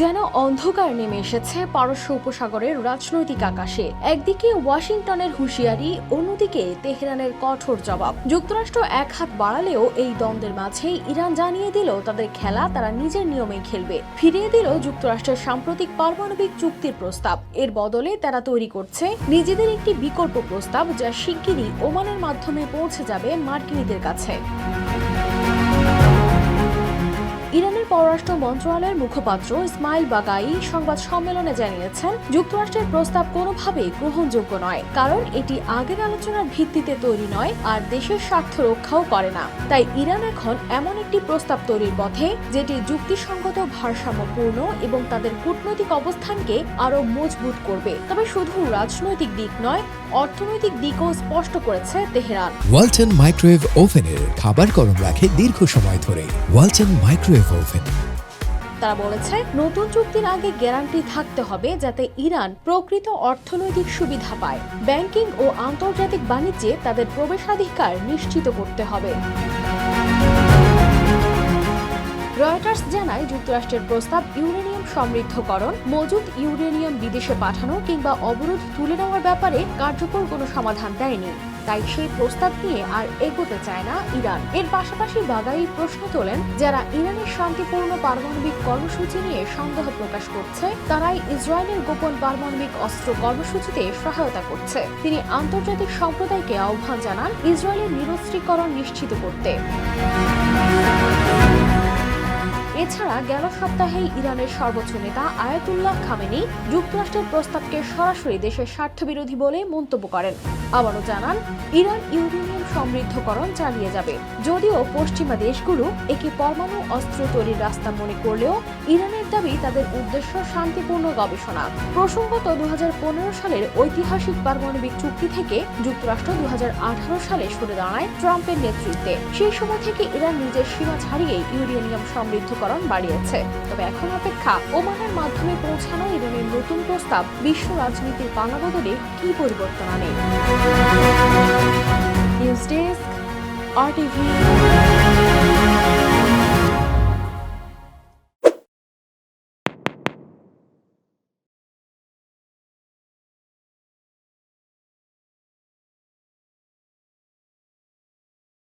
যেন অন্ধকার নেমে এসেছে পারস্য উপসাগরের রাজনৈতিক আকাশে। একদিকে ওয়াশিংটনের হুঁশিয়ারি, অন্যদিকে তেহরানের কঠোর জবাব। যুক্তরাষ্ট্র এক হাত বাড়ালেও এই দ্বন্দ্বের মাঝেই ইরান জানিয়ে দিল তাদের খেলা তারা নিজের নিয়মেই খেলবে। ফিরিয়ে দিল যুক্তরাষ্ট্রের সাম্প্রতিক পারমাণবিক চুক্তির প্রস্তাব। এর বদলে তারা তৈরি করছে নিজেদের একটি বিকল্প প্রস্তাব যা শিগগিরই ওমানের মাধ্যমে পৌঁছে যাবে মার্কিনীদের কাছে। ইরানের পররাষ্ট্র মন্ত্রণালয়ের মুখপাত্র ইসমাইল বাগাই সংবাদ সম্মেলনে জানিয়েছেন, যুক্তরাষ্ট্রের প্রস্তাব কোনোভাবেই গ্রহণযোগ্য নয়, কারণ এটি আগের আলোচনার ভিত্তিতে তৈরি নয় আর দেশের স্বার্থ রক্ষাও করে না। তাই ইরান এখন এমন একটি প্রস্তাব তৈরির পথে, যেটি যুক্তিসঙ্গত, ভারসাম্যপূর্ণ এবং তাদের কূটনৈতিক অবস্থানকে আরও মজবুত করবে। তবে শুধু রাজনৈতিক দিক নয়, অর্থনৈতিক দিকও স্পষ্ট করেছে তেহরান। ওয়ালটন মাইক্রোওয়েভ ওভেনের খাবার গরম রাখে দীর্ঘ সময় ধরে। ওয়ালটন মাইক্রোওয়েভ ওভেন তারা বলেছে, নতুন চুক্তির আগে গ্যারান্টি থাকতে হবে যাতে ইরান প্রকৃত অর্থনৈতিক সুবিধা পায়। ব্যাংকিং ও আন্তর্জাতিক বাণিজ্যে তাদের প্রবেশাধিকার নিশ্চিত করতে হবে। রয়টার্স জানায়, যুক্তরাষ্ট্রের প্রস্তাব ইউরেনিয়াম সমৃদ্ধকরণ মজুদ ইউরেনিয়াম বিদেশে পাঠানো কিংবা অবরোধ তুলে নেওয়ার ব্যাপারে কার্যকর কোনো সমাধান দেয়নি। তাই সেই প্রস্তাব নিয়ে আর এগোতে চায় না ইরান। এর পাশাপাশি বাগাই প্রশ্ন তোলেন, যারা ইরানের শান্তিপূর্ণ পারমাণবিক কর্মসূচি নিয়ে সন্দেহ প্রকাশ করছে, তারাই ইসরায়েলের গোপন পারমাণবিক অস্ত্র কর্মসূচিতে সহায়তা করছে। তিনি আন্তর্জাতিক সম্প্রদায়কে আহ্বান জানান ইসরায়েলের নিরস্ত্রীকরণ নিশ্চিত করতে। এছাড়া গেল সপ্তাহেই ইরানের সর্বোচ্চ নেতা আয়াতুল্লাহ খামেনি যুক্তরাষ্ট্রের প্রস্তাবকে সরাসরি দেশের স্বার্থবিরোধী বলে মন্তব্য করেন। আবারও জানান, ইরান ইউরেনিয়াম সমৃদ্ধকরণ চালিয়ে যাবে। যদিও পশ্চিমা দেশগুলো একে পরমাণু অস্ত্র তৈরির রাস্তা মনে করলেও ইরানের দাবি তাদের উদ্দেশ্য শান্তিপূর্ণ গবেষণা। প্রসঙ্গত দু হাজার পনেরো সালের ঐতিহাসিক পারমাণবিক চুক্তি থেকে যুক্তরাষ্ট্র দু হাজার আঠারো সালে সরে দাঁড়ায় ট্রাম্পের নেতৃত্বে। সেই সময় থেকে ইরান নিজের সীমা ছাড়িয়ে ইউরেনিয়াম সমৃদ্ধকরণ বাড়িয়েছে। তবে এখন অপেক্ষা ওমানের মাধ্যমে পৌঁছানো ইরানের নতুন প্রস্তাব বিশ্ব রাজনীতির পানাবদলে কি পরিবর্তন আনে? নিউজ ডেস্ক আর টিভি